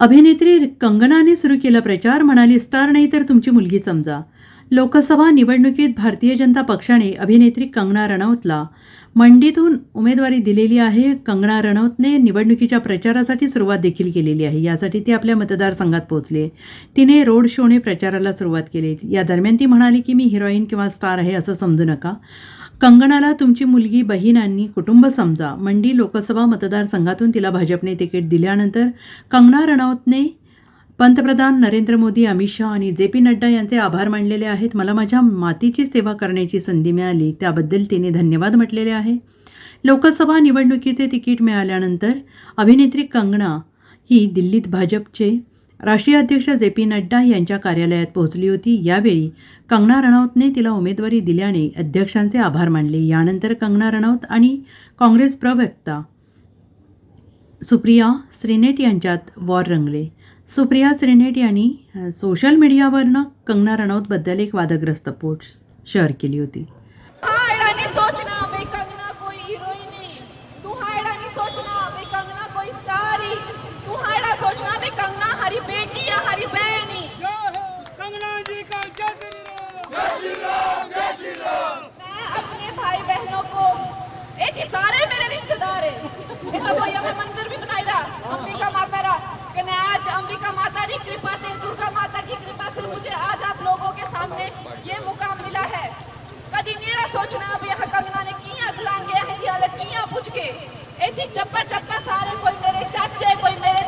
अभिनेत्री कंगनाने सुरू केला प्रचार म्हणाली स्टार नाही तर तुमची मुलगी समजा. लोकसभा निवडणुकीत भारतीय जनता पक्षाने अभिनेत्री कंगना रनौतला मंडीतून उमेदवारी दिलेली आहे. कंगना रनौतने निवडणुकीच्या प्रचारासाठी सुरुवात देखील केलेली आहे. यासाठी ती आपल्या मतदारसंघात पोहोचली. तिने रोड शोने प्रचाराला सुरुवात केली. या दरम्यान ती म्हणाली की मी हिरोईन किंवा स्टार आहे असं समजू नका. कंगनाला तुमची मुलगी बहिणांनी कुटुंब समजा. मंडी लोकसभा मतदारसंघातून तिला भाजपने तिकीट दिल्यानंतर कंगना रनौतने पंतप्रधान नरेंद्र मोदी अमित शहा आणि जे पी नड्डा यांचे आभार मानलेले आहेत. मला माझ्या मातीची सेवा करण्याची संधी मिळाली. त्याबद्दल तिने धन्यवाद म्हटलेले आहे. लोकसभा निवडणुकीचे तिकीट मिळाल्यानंतर अभिनेत्री कंगना ही दिल्लीत भाजपचे राष्ट्रीय अध्यक्ष जे पी नड्डा यांच्या कार्यालयात पोहोचली होती. यावेळी कंगना रनौतने तिला उमेदवारी दिल्याने अध्यक्षांचे आभार मानले. यानंतर कंगना रनौत आणि काँग्रेस प्रवक्ता सुप्रिया श्रीनेट यांच्यात वॉर रंगले. सुप्रिया श्रीनेट यांनी सोशल मीडियावरनं कंगना रनौतबद्दल एक वादग्रस्त पोस्ट शेअर केली होती. ही सारे मेरे रिश्तेदार है। मंदिर भी बनाई रहा अंबिका माता रा। कने आज अंबिका माता की कृपा से, दुर्गा माता की कृपा से मुझे आज आप लोगों के सामने ये मुकाम मिला है। कदी नीड़ा सोचना अब यहाँ कंगना ने किया गुलांगे हैं चप्पा चप्पा सारे, कोई मेरे चाचे, कोई मेरे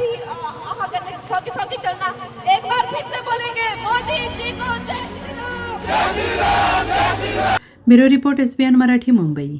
ब्यावना कने ओथी आहा कन्ने सौकी सौकी चलना। एक बार फिर से बोलेंगे मोदी जी को जय Shri Ram. Bureau report S Marathi Mumbai.